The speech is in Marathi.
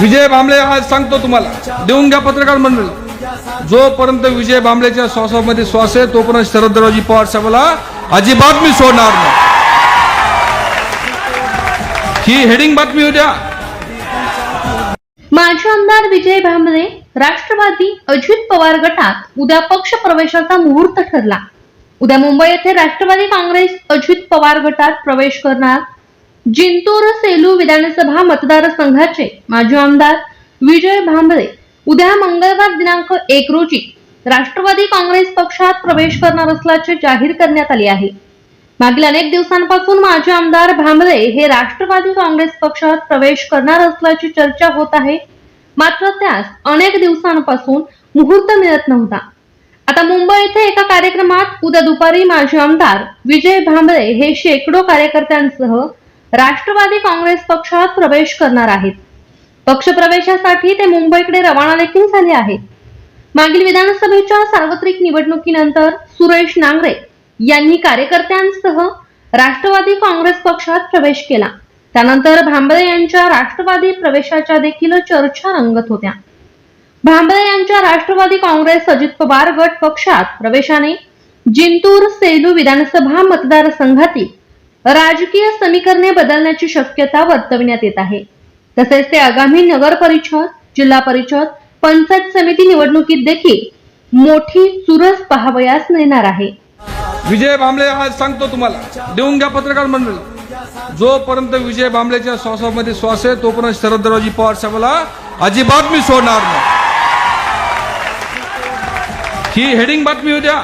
विजय भांबळे आज सांगतो तुम्हाला. देऊन घ्या पत्रकार मंडळ. जोपर्यंत विजय भांबळेच्या श्वासामध्ये श्वास आहे तोपर्यंत शरदरावजी पवार साहेबाला अजिबात मी सोडणार नाही. ही हेडिंग बातमी होत्या. माजी आमदार विजय भांबळे राष्ट्रवादी अजित पवार गटात उद्या पक्ष प्रवेशाचा मुहूर्त ठरला. उद्या मुंबई येथे राष्ट्रवादी काँग्रेस अजित पवार गटात प्रवेश करणार जिंतूर सेलू विधानसभा मतदारसंघाचे माजी आमदार विजय भांबळे उद्या मंगळवार दिनांक एक रोजी राष्ट्रवादी काँग्रेस पक्षात प्रवेश करणार असल्याचे जाहीर करण्यात आले आहे. मागील अनेक दिवसांपासून माजी आमदार भांबळे हे राष्ट्रवादी काँग्रेस पक्षात प्रवेश करणार असल्याची चर्चा होत आहे. मात्र त्यास अनेक दिवसांपासून मुहूर्त मिळत नव्हता. आता मुंबई येथे एका कार्यक्रमात उद्या दुपारी माजी आमदार विजय भांबळे हे शेकडो कार्यकर्त्यांसह राष्ट्रवादी काँग्रेस पक्षात प्रवेश करणार आहेत. पक्षप्रवेशासाठी ते मुंबईकडे रवाना देखील झाले आहेत. मागील विधानसभेच्या सार्वत्रिक निवडणुकीनंतर सुरेश नांगरे यांनी कार्यकर्त्यांसह राष्ट्रवादी काँग्रेस पक्षात प्रवेश केला. त्यानंतर भांबरे यांच्या राष्ट्रवादी प्रवेशाच्या देखील चर्चा रंगत होत्या. भांबरे यांच्या राष्ट्रवादी काँग्रेस अजित पवार गट पक्षात प्रवेशाने जिंतूर सेलू विधानसभा मतदारसंघातील राजकीय समीकरणे बदलण्याची शक्यता वर्तविण्यात येत आहे. तसेच ते आगामी नगर परिषद जिल्हा परिषद पंचायत समिती निवडणुकीत देखील मोठी चुरस पाहावयास मिळणार आहे. विजय भांबळे आज सांगतो तुम्हाला. देऊन घ्या पत्रकार मंडळी. जोपर्यंत विजय भांबळेच्या श्वासामध्ये श्वास आहे तोपर्यंत शरदरावजी पवार साहेबाला अजिबात मी सोडणार नाही. ही हेडिंग बातमी होत्या.